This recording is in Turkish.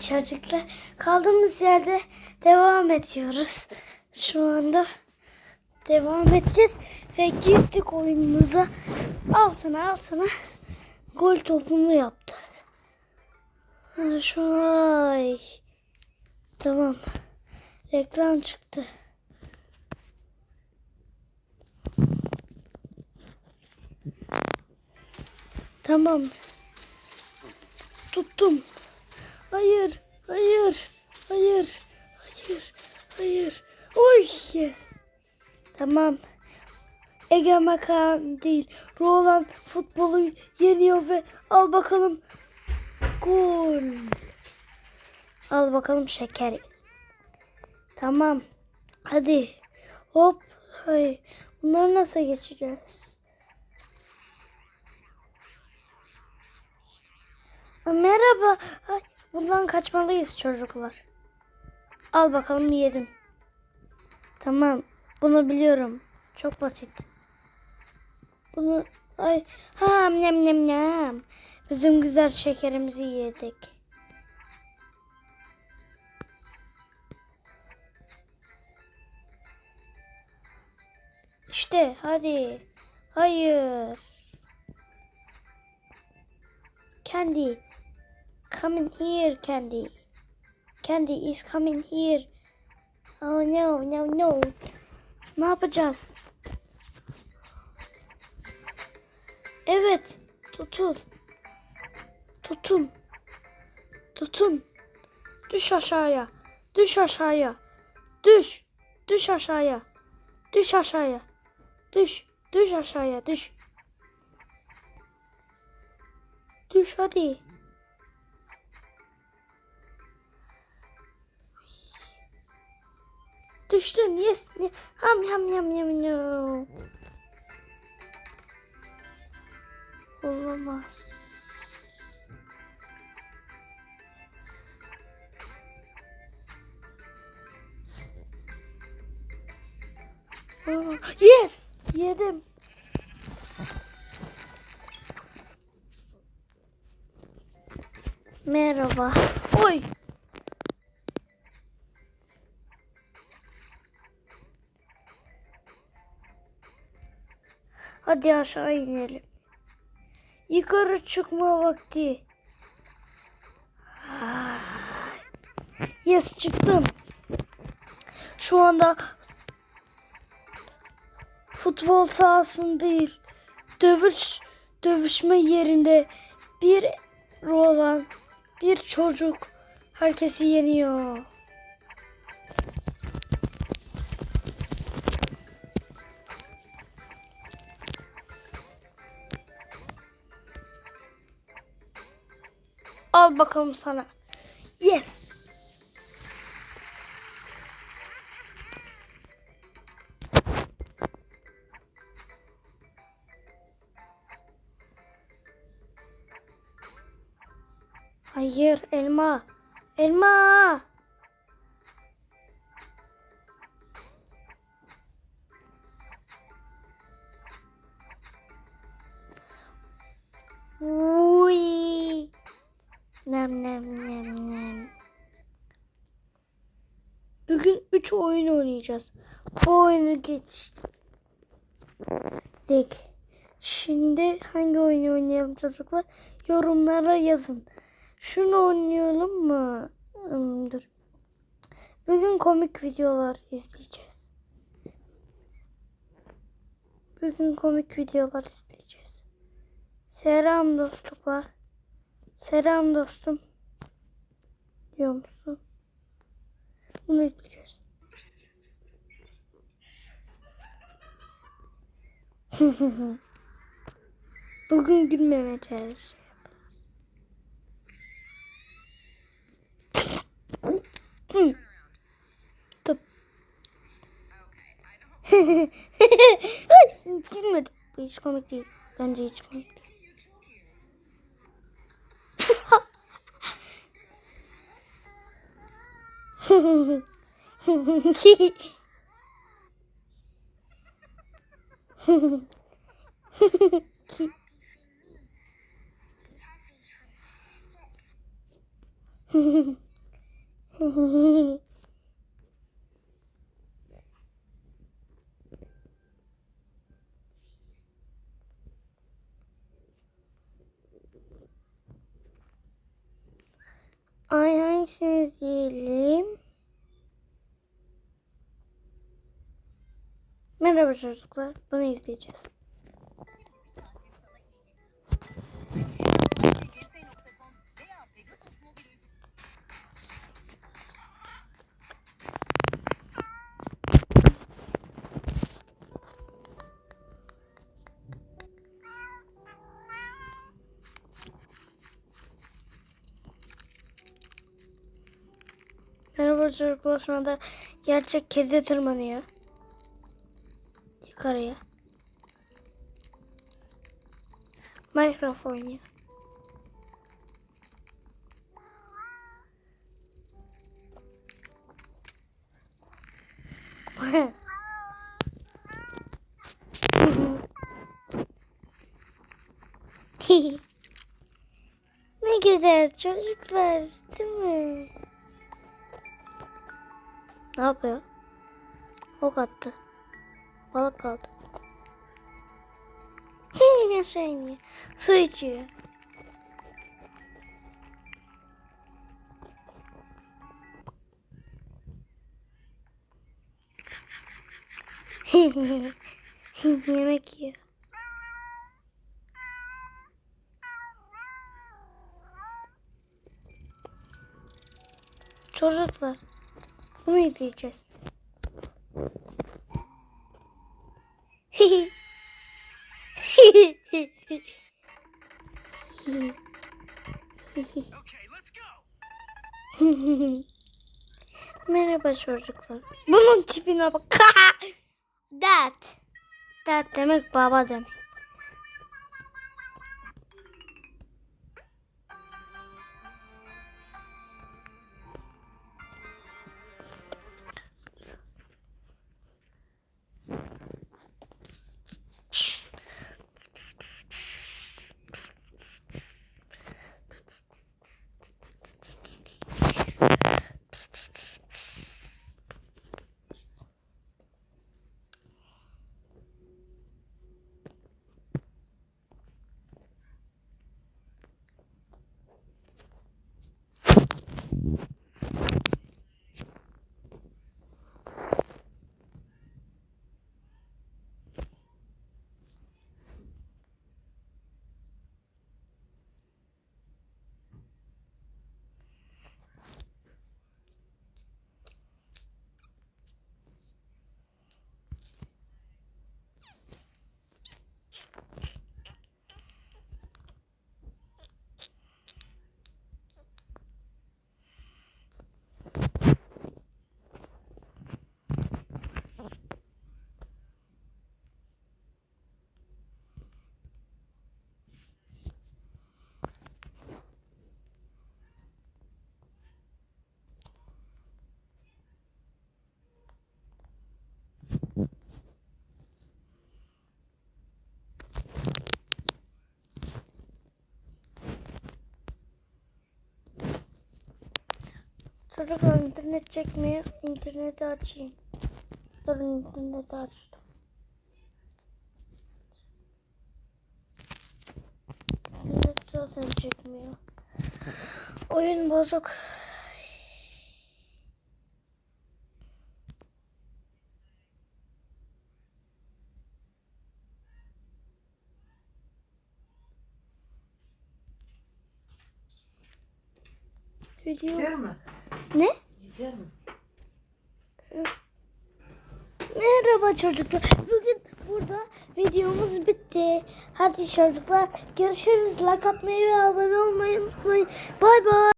Çocuklar kaldığımız yerde devam ediyoruz. Şu anda devam edeceğiz ve girdik oyunumuza. Al sana al sana gol topunu yaptık. Ha, şu ay. Tamam. Reklam çıktı. Tamam. Tuttum. Hayır, hayır, hayır, hayır, hayır. Oy yes. Tamam. Ege Makan değil. Roland futbolu yeniyor ve al bakalım gol. Al bakalım şekeri. Tamam. Hadi. Hop. Hay. Bunları nasıl geçeceğiz? Ha, Merhaba. Ay, bundan kaçmalıyız çocuklar. Al bakalım yiyelim. Tamam. Bunu biliyorum. Çok basit. Bunu ay ha nem nem nem. Bizim güzel şekerimizi yiyecek. İşte hadi. Hayır. Candy. Come in here, Candy. Candy is coming here. Oh no, no, no. Ne yapacağız? Evet. Tutun. Tutun. Tutun. Düş aşağıya. Düş aşağıya. Düş. Düş aşağıya. Düş aşağıya. Düş. Düş aşağıya. Düş. Düş hadi. Düştün. Yes. Ham ham ham ham no. Olamaz. Yes! Yedim. Merhaba. Oy. Hadi aşağı inelim. Yukarı çıkma vakti. Ay. Yes çıktım. Şu anda futbol sahasında değil. Dövüş dövüşme yerinde bir olan bir çocuk herkesi yeniyor. Al bakalım sana. Yes. Hayır elma. Elma. Oyun oynayacağız. Bu oyunu geçtik. Şimdi hangi oyunu oynayalım çocuklar? Yorumlara yazın. Şunu oynayalım mı? Hmm, dur. Bugün komik videolar izleyeceğiz. Bugün komik videolar izleyeceğiz. Selam dostluklar. Selam dostum. Diyor musun? Bunu izleyeceğiz. Bugün gülmeme. Tıp. Ay, hiç gülmedim. Bu hiç komik değil. Bence hiç komik değil. Ay hangisini diyelim? Merhaba çocuklar. Bunu izleyeceğiz. Merhaba çocuklar. Şu anda gerçek kedi tırmanıyor. Yukarıya. Minecraft oynuyor. ne güzel çocuklar değil mi? Ne yapıyor? Ok attı. плакат. Решение. Сычи. Хе-хе-хе. Çocuklar, bu muydu diyeceğiz? Merhaba çocuklar. Bunun tipine bak. Dad. Dad demek baba demek. Çocuklar internet çekmiyor. İnterneti açayım. Durun interneti açtım. İnternet zaten çekmiyor. Oyun bozuk. Video mi? Ne? Merhaba çocuklar. Bugün burada videomuz bitti. Hadi çocuklar görüşürüz. Like atmayı ve abone olmayı unutmayın. Bay bay.